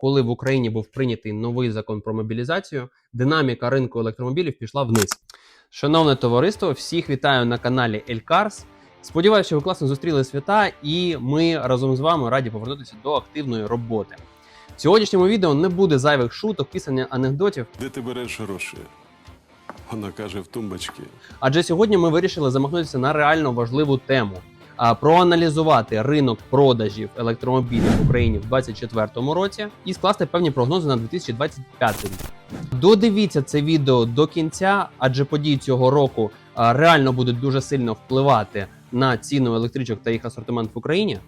коли в Україні був прийнятий новий закон про мобілізацію, динаміка ринку електромобілів пішла вниз. Шановне товариство, всіх вітаю на каналі Елькарс. Сподіваюся, що ви класно зустріли свята, і ми разом з вами раді повернутися до активної роботи. В сьогоднішньому відео не буде зайвих шуток, пісання анекдотів, Де ти береш гроші? Вона каже в тумбочці. адже сьогодні ми вирішили замахнутися на реально важливу тему. Проаналізувати ринок продажів електромобілів в Україні в 2024 році і скласти певні прогнози на 2025 рік. Додивіться це відео до кінця, адже події цього року реально будуть дуже сильно впливати на ціну електричок та їх асортимент в Україні.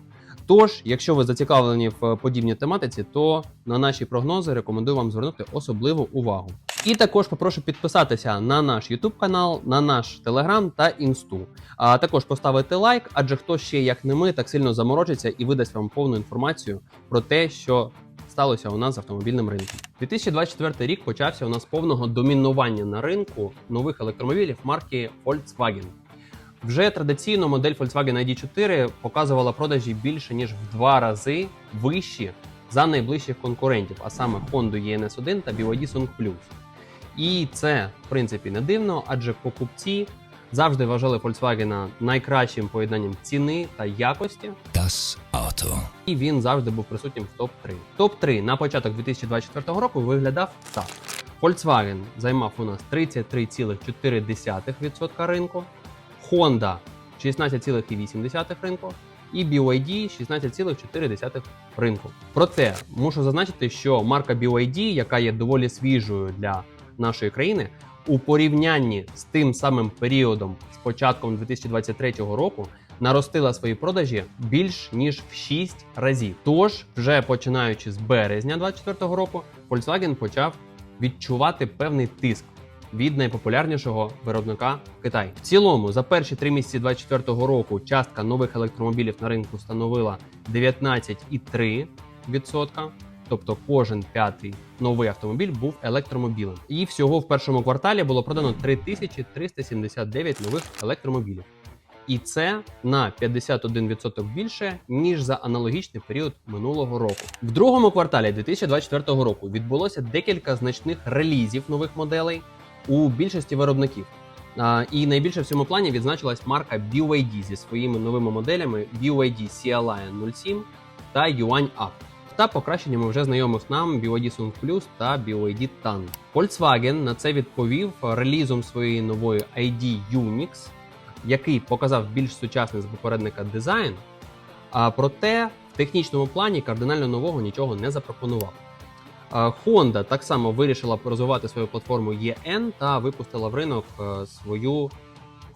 Тож, якщо ви зацікавлені в подібній тематиці, то на наші прогнози рекомендую вам звернути особливу увагу. І також попрошу підписатися на наш YouTube канал, на наш Telegram та інсту. А також поставити лайк, адже хто ще як не ми так сильно заморочиться і видасть вам повну інформацію про те, що сталося у нас з автомобільним ринком. 2024 рік почався у нас повного домінування на ринку нових електромобілів марки Volkswagen. Вже традиційно модель Volkswagen ID4 показувала продажі більше ніж в два рази вищі за найближчих конкурентів, а саме Honda ENS 1 та BYD Song Plus. І це в принципі не дивно, адже покупці завжди вважали Volkswagen найкращим поєднанням ціни та якості, Das Auto. і він завжди був присутнім в топ-3. Топ-3 на початок 2024 року виглядав так. Volkswagen займав у нас 33,4% ринку, Honda 16,8% ринку і BYD 16,4% ринку. Проте мушу зазначити, що марка BYD, яка є доволі свіжою для нашої країни, у порівнянні з тим самим періодом з початком 2023 року наростила свої продажі більш ніж в 6 разів. Тож, вже починаючи з березня 2024 року, Volkswagen почав відчувати певний тиск від найпопулярнішого виробника в Китаї. В цілому, за перші три місяці 2024 року частка нових електромобілів на ринку становила 19,3%. Тобто кожен п'ятий новий автомобіль був електромобілем. І всього в першому кварталі було продано 3379 нових електромобілів. І це на 51% більше ніж за аналогічний період минулого року. В другому кварталі 2024 року відбулося декілька значних релізів нових моделей у більшості виробників. І найбільше в цьому плані відзначилась марка BYD зі своїми новими моделями BYD CLI 07 та Yuan Up та покращеннями вже знайомих нам BYD Sung Plus та BYD Tan. Volkswagen на це відповів релізом своєї нової ID Unix, який показав більш сучасний з попередника дизайн, а проте в технічному плані кардинально нового нічого не запропонував. Honda так само вирішила розвивати свою платформу EN та випустила в ринок е, свою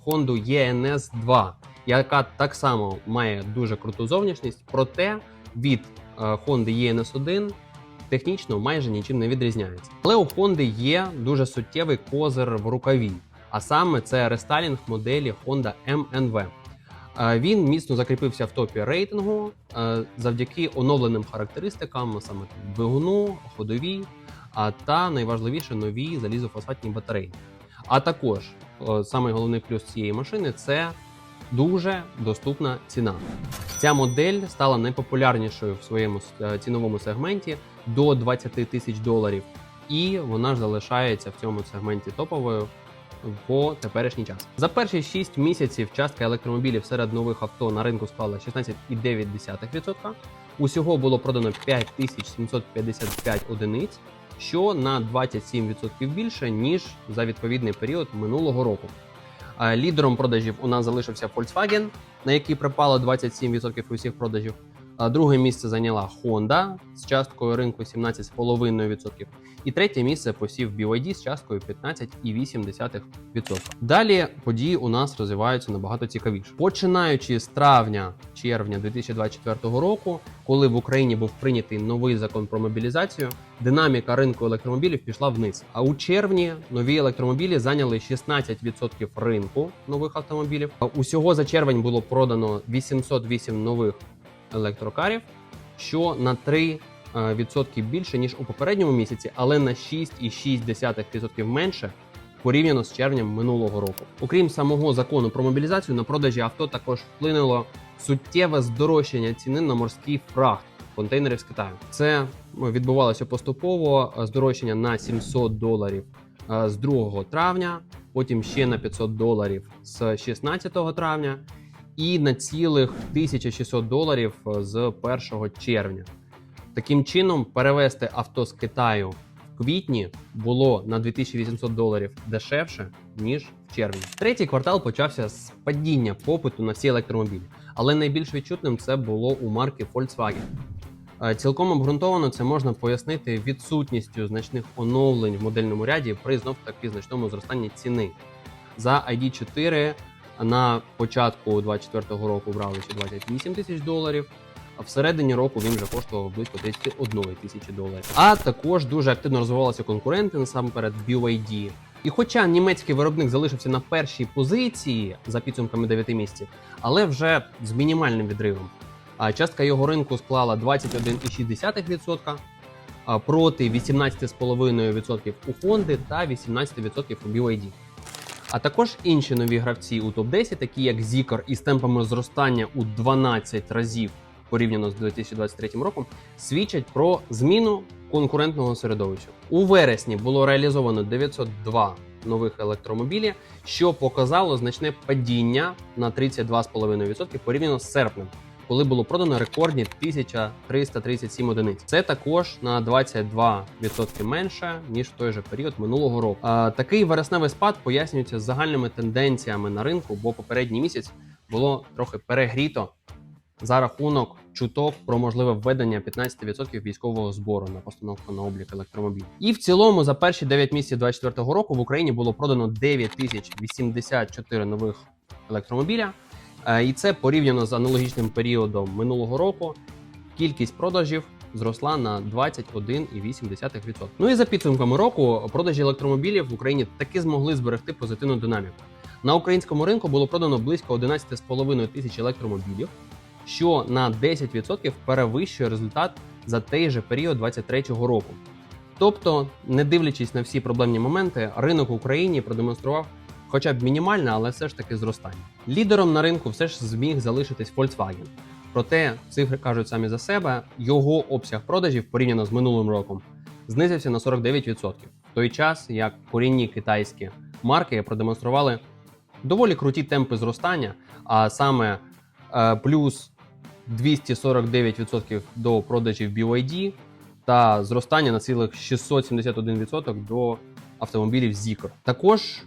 Honda ENS 2, яка так само має дуже круту зовнішність, проте від е, Honda ENS 1 технічно майже нічим не відрізняється. Але у Honda є дуже суттєвий козир в рукаві, а саме це рестайлінг моделі Honda MNV. Він міцно закріпився в топі рейтингу е, завдяки оновленим характеристикам, саме двигуну, ходовій, та найважливіше нові залізофосфатні батареї. А також е, самий головний плюс цієї машини це дуже доступна ціна. Ця модель стала найпопулярнішою в своєму е, ціновому сегменті до 20 тисяч доларів, і вона ж залишається в цьому сегменті топовою по теперішній час. За перші 6 місяців частка електромобілів серед нових авто на ринку склала 16,9%. Усього було продано 5755 одиниць, що на 27% більше ніж за відповідний період минулого року. Лідером продажів у нас залишився Volkswagen, на який припало 27% усіх продажів. А Друге місце зайняла Honda з часткою ринку 17,5%. І третє місце посів BYD з часткою 15,8%. Далі події у нас розвиваються набагато цікавіше. Починаючи з травня-червня 2024 року, коли в Україні був прийнятий новий закон про мобілізацію, динаміка ринку електромобілів пішла вниз. А у червні нові електромобілі зайняли 16% ринку нових автомобілів. Усього за червень було продано 808 нових електрокарів, що на 3 е, відсотки більше ніж у попередньому місяці, але на 6,6% менше порівняно з червнем минулого року. Окрім самого закону про мобілізацію, на продажі авто також вплинуло суттєве здорожчання ціни на морський фрахт. контейнерів з Китаю. Це ну, відбувалося поступово е, здорожчання на 700 доларів е, з 2 травня, потім ще на 500 доларів з 16 травня, і на цілих 1600 доларів е, з 1 червня. Таким чином, перевести авто з Китаю в квітні було на 2800 доларів дешевше ніж в червні. Третій квартал почався з падіння попиту на всі електромобілі, але найбільш відчутним це було у марки Volkswagen. Е, Цілком обґрунтовано це можна пояснити відсутністю значних оновлень в модельному ряді при знов таки значному зростанні ціни. За ID4 на початку 2024 року брали ще 28 тисяч доларів. А всередині року він вже коштував близько 31 тисячі доларів. А також дуже активно розвивалися конкуренти насамперед BYD. І хоча німецький виробник залишився на першій позиції за підсумками 9 місяців, але вже з мінімальним відривом. А частка його ринку склала 21,6% а, проти 18,5% у Honda та 18% у BYD. А також інші нові гравці у топ-10, такі як Zikr із темпами зростання у 12 разів порівняно з 2023 роком, свідчать про зміну конкурентного середовища. У вересні було реалізовано 902 нових електромобілі, що показало значне падіння на 32,5% порівняно з серпнем. Коли було продано рекордні 1337 одиниць, це також на 22% менше ніж в той же період минулого року. А, такий вересневий спад пояснюється загальними тенденціями на ринку, бо попередній місяць було трохи перегріто за рахунок чуток про можливе введення 15% військового збору на постановку на облік електромобілів. І в цілому за перші 9 місяців 2024 року в Україні було продано 9084 нових електромобіля. Е, І це порівняно з аналогічним періодом минулого року. Кількість продажів зросла на 21,8%. Ну і за підсумками року продажі електромобілів в Україні таки змогли зберегти позитивну динаміку. На українському ринку було продано близько 11,5 тисяч електромобілів, що на 10% перевищує результат за той же період 2023 року. Тобто, не дивлячись на всі проблемні моменти, ринок в Україні продемонстрував хоча б мінімальне, але все ж таки зростання. Лідером на ринку все ж зміг залишитись Volkswagen. Проте цифри кажуть самі за себе, його обсяг продажів порівняно з минулим роком знизився на 49%. В той час як корінні китайські марки продемонстрували доволі круті темпи зростання, а саме е, плюс 249% до продажів BYD та зростання на цілих 671% до автомобілів Zikr. Також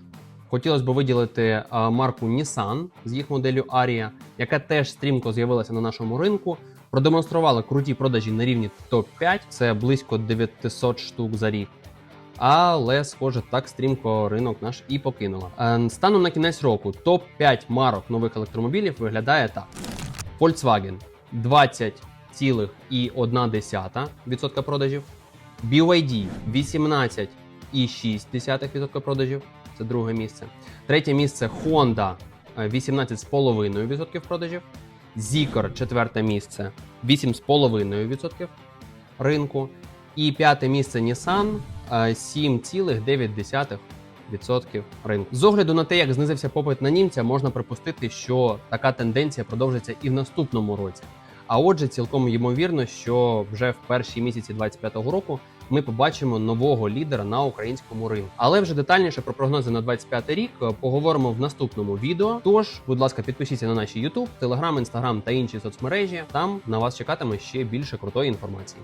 хотілося б виділити марку Nissan з їх моделлю Aria, яка теж стрімко з'явилася на нашому ринку. Продемонструвала круті продажі на рівні топ-5, це близько 900 штук за рік. Але, схоже, так стрімко ринок наш і покинула. Е, Станом на кінець року топ-5 марок нових електромобілів виглядає так: Volkswagen 20,1% продажів, BYD 18,6% продажів. Це друге місце. Третє місце Honda е, 18,5% продажів. Zikr четверте місце 8,5% ринку. І п'яте місце Nissan е, 7,9% ринку. З огляду на те, як знизився попит на німця, можна припустити, що така тенденція продовжиться і в наступному році. А отже, цілком ймовірно, що вже в перші місяці 2025 року ми побачимо нового лідера на українському ринку. Але вже детальніше про прогнози на 25 рік е, поговоримо в наступному відео. Тож, будь ласка, підпишіться на наші YouTube, Telegram, Instagram та інші соцмережі. Там на вас чекатиме ще більше крутої інформації.